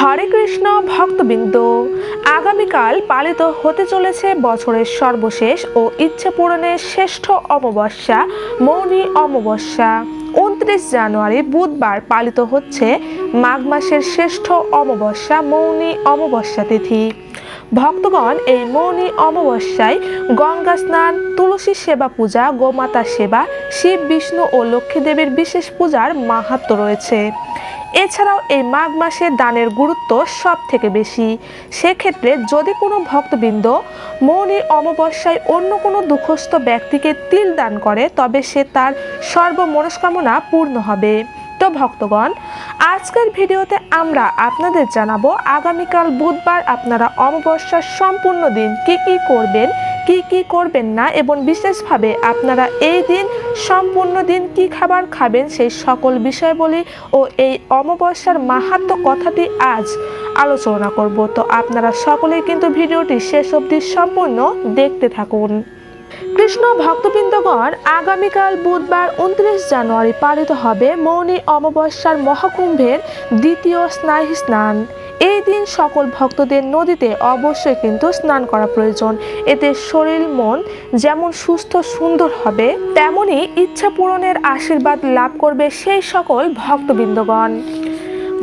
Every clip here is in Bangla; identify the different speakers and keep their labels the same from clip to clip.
Speaker 1: হরে কৃষ্ণ ভক্তবৃন্দ আগামীকাল পালিত হতে চলেছে বছরের সর্বশেষ ও ইচ্ছে পূরণের শ্রেষ্ঠ অমাবস্যা মৌনী অমাবস্যা উনত্রিশ জানুয়ারি বুধবার পালিত হচ্ছে মাঘ মাসের শ্রেষ্ঠ অমাবস্যা মৌনী অমাবস্যা তিথি ভক্তগণ এই মৌনী অমাবস্যায় গঙ্গা স্নান তুলসী সেবা পূজা গোমাতা সেবা শিব বিষ্ণু ও লক্ষ্মী দেবীর বিশেষ পূজার মাহাত্ম রয়েছে এছাড়াও এই মাঘ মাসে দানের গুরুত্ব সব থেকে বেশি সেক্ষেত্রে যদি কোনো ভক্তবৃন্দ মৌনি অমাবস্যায় অন্য কোনো দুঃখস্থ ব্যক্তিকে তিল দান করে তবে সে তার সর্বমনস্কামনা পূর্ণ হবে তো ভক্তগণ আজকের ভিডিওতে আমরা আপনাদের জানাবো আগামীকাল বুধবার আপনারা অমাবস্যার সম্পূর্ণ দিন কি কি করবেন কি কি করবেন না এবং বিশেষভাবে আপনারা এই দিন সম্পূর্ণ দিন কি খাবার খাবেন সেই সকল বিষয়বলী ও এই অমাবস্যার মাহাত্ম কথাটি আজ আলোচনা করব তো আপনারা সকলেই কিন্তু ভিডিওটি শেষ অবধি সম্পূর্ণ দেখতে থাকুন কৃষ্ণ ভক্তবৃন্দগণ আগামীকাল বুধবার উনত্রিশ জানুয়ারি পালিত হবে মৌনি অমাবস্যার মহাকুম্ভের দ্বিতীয় স্নায়ী স্নান এই দিন সকল ভক্তদের নদীতে অবশ্যই কিন্তু স্নান করা প্রয়োজন এতে শরীর মন যেমন সুস্থ সুন্দর হবে তেমনি ইচ্ছা পূরণের আশীর্বাদ লাভ করবে সেই সকল ভক্তবৃন্দগণ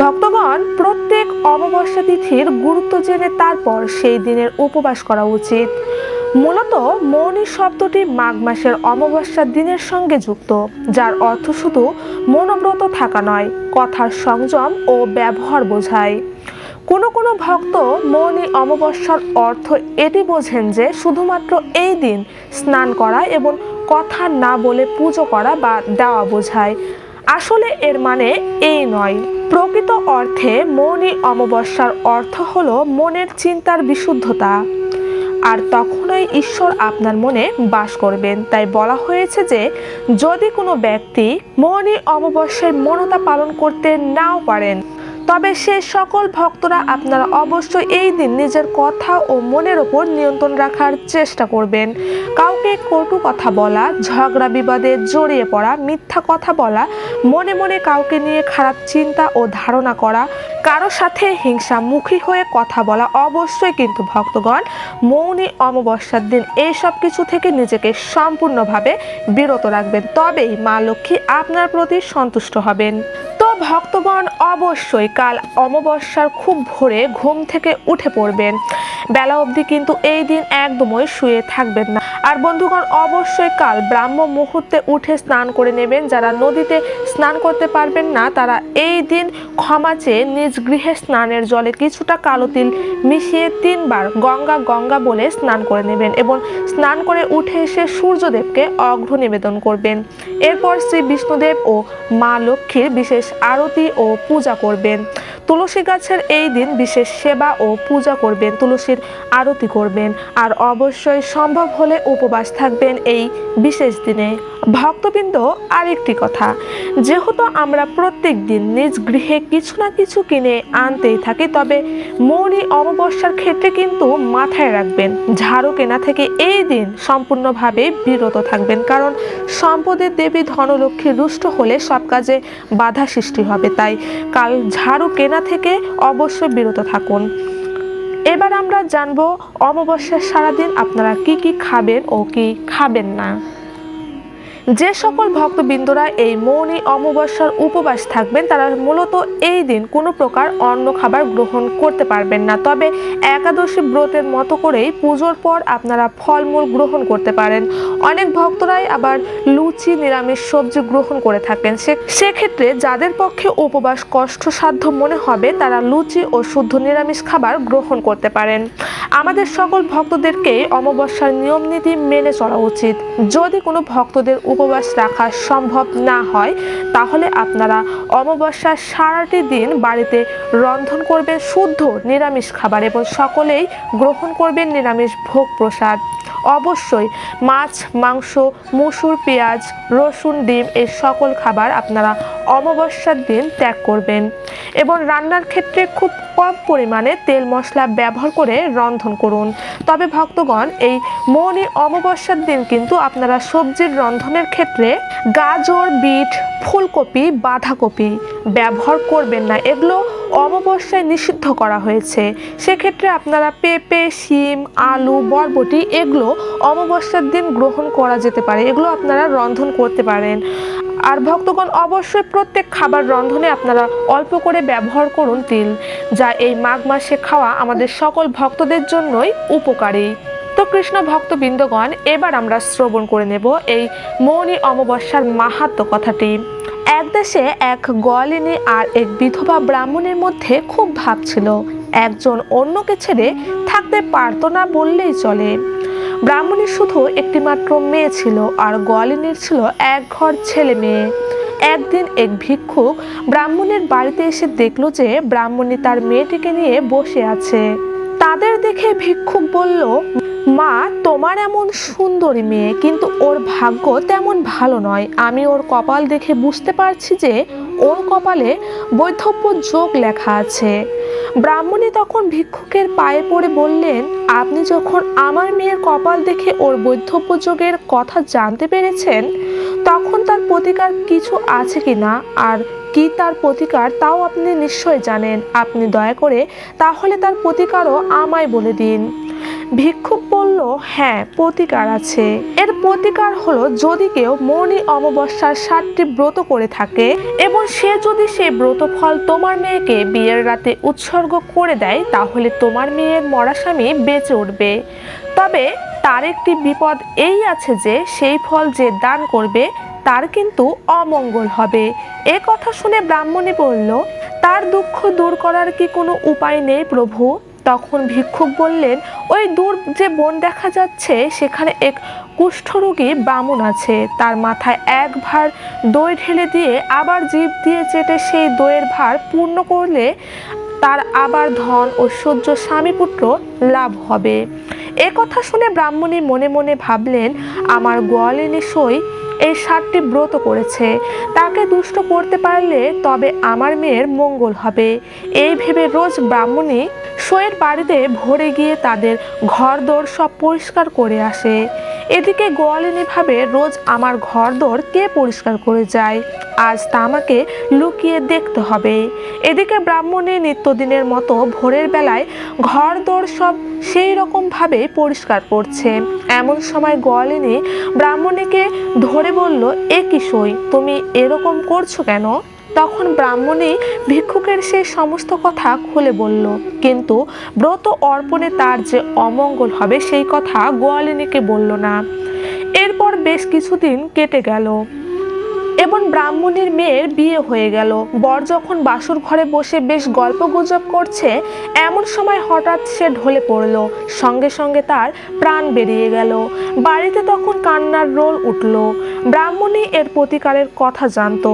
Speaker 1: ভক্তগণ প্রত্যেক অমাবস্যা তিথির গুরুত্ব জেনে তারপর সেই দিনের উপবাস করা উচিত মূলত মৌনী শব্দটি মাঘ মাসের অমাবস্যার দিনের সঙ্গে যুক্ত যার অর্থ শুধু মনোব্রত থাকা নয় কথার সংযম ও ব্যবহার বোঝায় কোনো কোনো ভক্ত মৌনী অমাবস্যার অর্থ এটি বোঝেন যে শুধুমাত্র এই দিন স্নান করা এবং কথা না বলে পুজো করা বা দেওয়া বোঝায় আসলে এর মানে এই নয় প্রকৃত অর্থে মৌনী অমাবস্যার অর্থ হল মনের চিন্তার বিশুদ্ধতা আর তখনই ঈশ্বর আপনার মনে বাস করবেন তাই বলা হয়েছে যে যদি কোনো ব্যক্তি মনে অবশ্যই মনতা পালন করতে নাও পারেন তবে সে সকল ভক্তরা আপনারা অবশ্যই এই দিন নিজের কথা ও মনের ওপর নিয়ন্ত্রণ রাখার চেষ্টা করবেন কাউকে কটু কথা বলা ঝগড়া বিবাদে জড়িয়ে পড়া মিথ্যা কথা বলা মনে মনে কাউকে নিয়ে খারাপ চিন্তা ও ধারণা করা কারো সাথে হিংসামুখী হয়ে কথা বলা অবশ্যই কিন্তু ভক্তগণ মৌনী অমাবস্যার দিন এইসব কিছু থেকে নিজেকে সম্পূর্ণভাবে বিরত রাখবেন তবেই মা লক্ষ্মী আপনার প্রতি সন্তুষ্ট হবেন ভক্তগণ অবশ্যই কাল অমাবস্যার খুব ভোরে ঘুম থেকে উঠে পড়বেন বেলা অবধি কিন্তু এই দিন একদমই শুয়ে থাকবেন না আর বন্ধুগণ অবশ্যই কাল ব্রাহ্ম মুহূর্তে উঠে স্নান করে নেবেন যারা নদীতে স্নান করতে পারবেন না তারা এই দিন ক্ষমা চেয়ে নিজ গৃহে স্নানের জলে কিছুটা কালো তিল মিশিয়ে তিনবার গঙ্গা গঙ্গা বলে স্নান করে নেবেন এবং স্নান করে উঠে এসে সূর্যদেবকে অঘ্র নিবেদন করবেন এরপর শ্রী বিষ্ণুদেব ও মা লক্ষ্মীর বিশেষ আরতি ও পূজা করবেন তুলসী গাছের এই দিন বিশেষ সেবা ও পূজা করবেন তুলসীর আরতি করবেন আর অবশ্যই সম্ভব হলে উপবাস থাকবেন এই বিশেষ দিনে ভক্তবৃন্দ আরেকটি কথা যেহেতু আমরা প্রত্যেক দিন নিজ গৃহে কিছু না কিছু কিনে আনতেই থাকি তবে মৌরি অমাবস্যার ক্ষেত্রে কিন্তু মাথায় রাখবেন ঝাড়ু কেনা থেকে এই দিন সম্পূর্ণভাবে বিরত থাকবেন কারণ সম্পদের দেবী ধনলক্ষ্মী রুষ্ট হলে সব কাজে বাধা সৃষ্টি হবে তাই কাল ঝাড়ু কেনা ভাঙা থেকে অবশ্যই বিরত থাকুন এবার আমরা জানবো অমাবস্যার সারাদিন আপনারা কি কি খাবেন ও কি খাবেন না যে সকল ভক্তবৃন্দরা এই মৌনী অমাবস্যার উপবাস থাকবেন তারা মূলত এই দিন কোনো প্রকার অন্য খাবার গ্রহণ করতে পারবেন না তবে একাদশী ব্রতের মতো করেই পুজোর পর আপনারা ফলমূল গ্রহণ করতে পারেন অনেক ভক্তরাই আবার লুচি নিরামিষ সবজি গ্রহণ করে থাকেন সেক্ষেত্রে যাদের পক্ষে উপবাস কষ্টসাধ্য মনে হবে তারা লুচি ও শুদ্ধ নিরামিষ খাবার গ্রহণ করতে পারেন আমাদের সকল ভক্তদেরকে অমাবস্যার নিয়ম নীতি মেনে চলা উচিত যদি কোনো ভক্তদের উপবাস রাখা সম্ভব না হয় তাহলে আপনারা অমাবস্যার সারাটি দিন বাড়িতে রন্ধন করবেন শুদ্ধ নিরামিষ খাবার এবং সকলেই গ্রহণ করবেন নিরামিষ ভোগ প্রসাদ অবশ্যই মাছ মাংস মুসুর পেঁয়াজ রসুন ডিম এই সকল খাবার আপনারা অমাবস্যার দিন ত্যাগ করবেন এবং রান্নার ক্ষেত্রে খুব কম পরিমাণে তেল মশলা ব্যবহার করে রন্ধন করুন তবে ভক্তগণ এই মৌনি অমাবস্যার দিন কিন্তু আপনারা সবজির রন্ধনের ক্ষেত্রে গাজর বিট ফুলকপি বাঁধাকপি ব্যবহার করবেন না এগুলো অমাবস্যায় নিষিদ্ধ করা হয়েছে সেক্ষেত্রে আপনারা পেঁপে শিম আলু বরবটি এগুলো অমাবস্যার দিন গ্রহণ করা যেতে পারে এগুলো আপনারা রন্ধন করতে পারেন আর ভক্তগণ অবশ্যই প্রত্যেক খাবার রন্ধনে আপনারা অল্প করে ব্যবহার করুন তিল যা এই মাঘ মাসে খাওয়া আমাদের সকল ভক্তদের জন্যই উপকারী তো কৃষ্ণ ভক্তবৃন্দগণ এবার আমরা শ্রবণ করে নেব এই মৌনি অমাবস্যার মাহাত্ম কথাটি এক দেশে এক গলিনী আর এক বিধবা ব্রাহ্মণের মধ্যে খুব ভাব ছিল একজন অন্যকে ছেড়ে থাকতে পারত না বললেই চলে ব্রাহ্মণের শুধু একটিমাত্র মেয়ে ছিল আর গোয়ালিনীর ছিল এক ঘর ছেলে মেয়ে একদিন এক ভিক্ষুক ব্রাহ্মণের বাড়িতে এসে দেখল যে ব্রাহ্মণী তার মেয়েটিকে নিয়ে বসে আছে তাদের দেখে ভিক্ষুক বলল মা তোমার এমন সুন্দরী মেয়ে কিন্তু ওর ভাগ্য তেমন ভালো নয় আমি ওর কপাল দেখে বুঝতে পারছি যে ওর কপালে বৈধব্য যোগ লেখা আছে ব্রাহ্মণী তখন ভিক্ষুকের পায়ে পড়ে বললেন আপনি যখন আমার মেয়ের কপাল দেখে ওর বৈধব্য যোগের কথা জানতে পেরেছেন তখন তার প্রতিকার কিছু আছে কি না আর কি তার প্রতিকার তাও আপনি নিশ্চয় জানেন আপনি দয়া করে তাহলে তার প্রতিকারও আমায় বলে দিন ভিক্ষুক বলল হ্যাঁ প্রতিকার আছে এর প্রতিকার হলো যদি কেউ মৌনী অমাবস্যার সাতটি ব্রত করে থাকে এবং সে যদি সেই ব্রত ফল তোমার মেয়েকে বিয়ের রাতে উৎসর্গ করে দেয় তাহলে তোমার মেয়ের মরা স্বামী বেঁচে উঠবে তবে তার একটি বিপদ এই আছে যে সেই ফল যে দান করবে তার কিন্তু অমঙ্গল হবে এ কথা শুনে ব্রাহ্মণী বলল তার দুঃখ দূর করার কি কোনো উপায় নেই প্রভু তখন ভিক্ষুক বললেন ওই দূর যে বন দেখা যাচ্ছে সেখানে এক কুষ্ঠরোগী বামুন আছে তার মাথায় এক ভার দই ঢেলে দিয়ে আবার জীব দিয়ে চেটে সেই দইয়ের ভার পূর্ণ করলে তার আবার ধন ও সহ্য স্বামীপুত্র লাভ হবে এ কথা শুনে ব্রাহ্মণী মনে মনে ভাবলেন আমার গোয়ালে নিশই এই সাতটি ব্রত করেছে তাকে দুষ্ট করতে পারলে তবে আমার মেয়ের মঙ্গল হবে এই ভেবে রোজ ব্রাহ্মণী শোয়ের বাড়িতে ভরে গিয়ে তাদের ঘরদোর সব পরিষ্কার করে আসে এদিকে গোয়ালিনীভাবে রোজ আমার ঘরদোর কে পরিষ্কার করে যায় আজ তা আমাকে লুকিয়ে দেখতে হবে এদিকে ব্রাহ্মণে নিত্যদিনের মতো ভোরের বেলায় ঘরদোর সব সেই রকমভাবে পরিষ্কার করছে এমন সময় গোয়ালিনী ব্রাহ্মণীকে ধরে বলল এ কিশোই তুমি এরকম করছো কেন তখন ব্রাহ্মণে ভিক্ষুকের সেই সমস্ত কথা খুলে বলল কিন্তু ব্রত অর্পণে তার যে অমঙ্গল হবে সেই কথা গোয়ালিনীকে বলল না এরপর বেশ কিছুদিন কেটে গেল এবং ব্রাহ্মণীর মেয়ের বিয়ে হয়ে গেল বর যখন বাসুর ঘরে বসে বেশ গল্প গুজব করছে এমন সময় হঠাৎ সে ঢলে পড়ল সঙ্গে সঙ্গে তার প্রাণ বেরিয়ে গেল বাড়িতে তখন কান্নার রোল উঠল ব্রাহ্মণী এর প্রতিকারের কথা জানত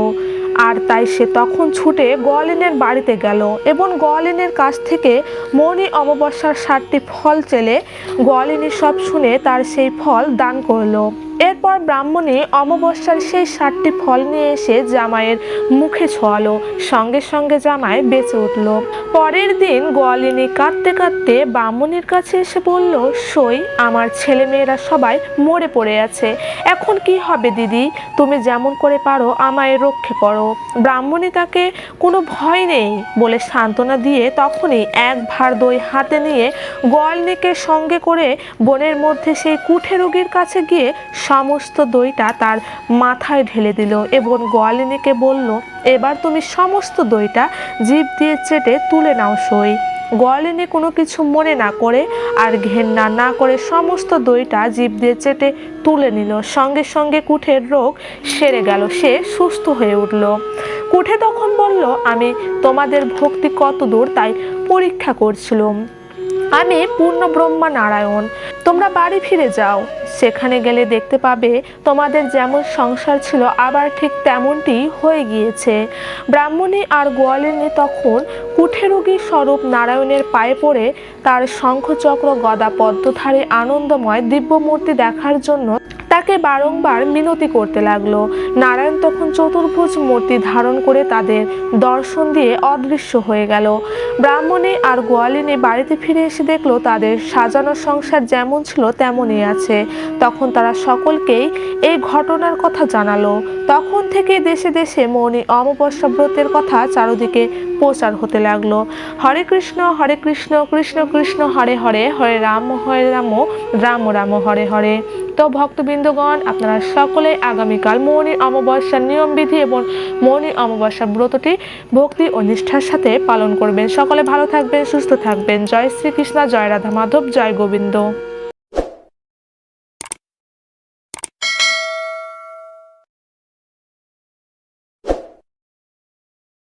Speaker 1: আর তাই সে তখন ছুটে গোয়ালিনের বাড়িতে গেল এবং গোয়ালিনের কাছ থেকে মৌনী অমাবস্যার সাতটি ফল চেলে গোয়ালিনী সব শুনে তার সেই ফল দান করলো এরপর ব্রাহ্মণে অমাবস্যার সেই সাতটি ফল নিয়ে এসে জামাইয়ের মুখে ছোয়ালো সঙ্গে সঙ্গে জামাই বেঁচে উঠল পরের দিন গোয়ালিনী কাঁদতে কাঁদতে ব্রাহ্মণের কাছে এসে বলল সই আমার ছেলে মেয়েরা সবাই মরে পড়ে আছে এখন কি হবে দিদি তুমি যেমন করে পারো আমায় রক্ষে করো ব্রাহ্মণী তাকে কোনো ভয় নেই বলে সান্ত্বনা দিয়ে তখনই এক ভার দই হাতে নিয়ে গোয়ালিনীকে সঙ্গে করে বনের মধ্যে সেই কুঠে রোগীর কাছে গিয়ে সমস্ত দইটা তার মাথায় ঢেলে দিল এবং গোয়ালিনীকে বলল এবার তুমি সমস্ত দইটা জীব দিয়ে চেটে তুলে নাও সই গোয়ালিনী কোনো কিছু মনে না করে আর ঘেন্না না করে সমস্ত দইটা জীব দিয়ে চেটে তুলে নিল সঙ্গে সঙ্গে কুঠের রোগ সেরে গেল সে সুস্থ হয়ে উঠল কুঠে তখন বলল আমি তোমাদের ভক্তি কত দূর তাই পরীক্ষা করছিলাম আমি পূর্ণ ব্রহ্মা নারায়ণ তোমরা বাড়ি ফিরে যাও সেখানে গেলে দেখতে পাবে তোমাদের যেমন সংসার ছিল আবার ঠিক তেমনটি হয়ে গিয়েছে ব্রাহ্মণী আর গোয়ালিনী তখন কুঠেরোগী স্বরূপ নারায়ণের পায়ে পড়ে তার শঙ্খচক্র গদা পদ্মধারে আনন্দময় দিব্যমূর্তি দেখার জন্য তাকে বারংবার মিনতি করতে লাগলো নারায়ণ তখন চতুর্ভুজ মূর্তি ধারণ করে তাদের দর্শন দিয়ে অদৃশ্য হয়ে গেল ব্রাহ্মণে আর গোয়ালিনে বাড়িতে ফিরে এসে দেখলো তাদের সাজানো সংসার যেমন ছিল তেমনই আছে তখন তারা সকলকেই এই ঘটনার কথা জানালো তখন থেকে দেশে দেশে মনি অমাবস্যা ব্রতের কথা চারদিকে প্রচার হতে লাগলো হরে কৃষ্ণ হরে কৃষ্ণ কৃষ্ণ কৃষ্ণ হরে হরে হরে রাম হরে রাম রাম রাম হরে হরে তো ভক্তবৃন্দ বন্ধুগণ আপনারা সকলে আগামীকাল মৌনী অমাবস্যার নিয়মবিধি এবং মৌনী অমাবস্যার ব্রতটি ভক্তি ও নিষ্ঠার সাথে পালন করবেন সকলে ভালো থাকবেন সুস্থ থাকবেন জয় শ্রীকৃষ্ণ জয় রাধা মাধব জয় গোবিন্দ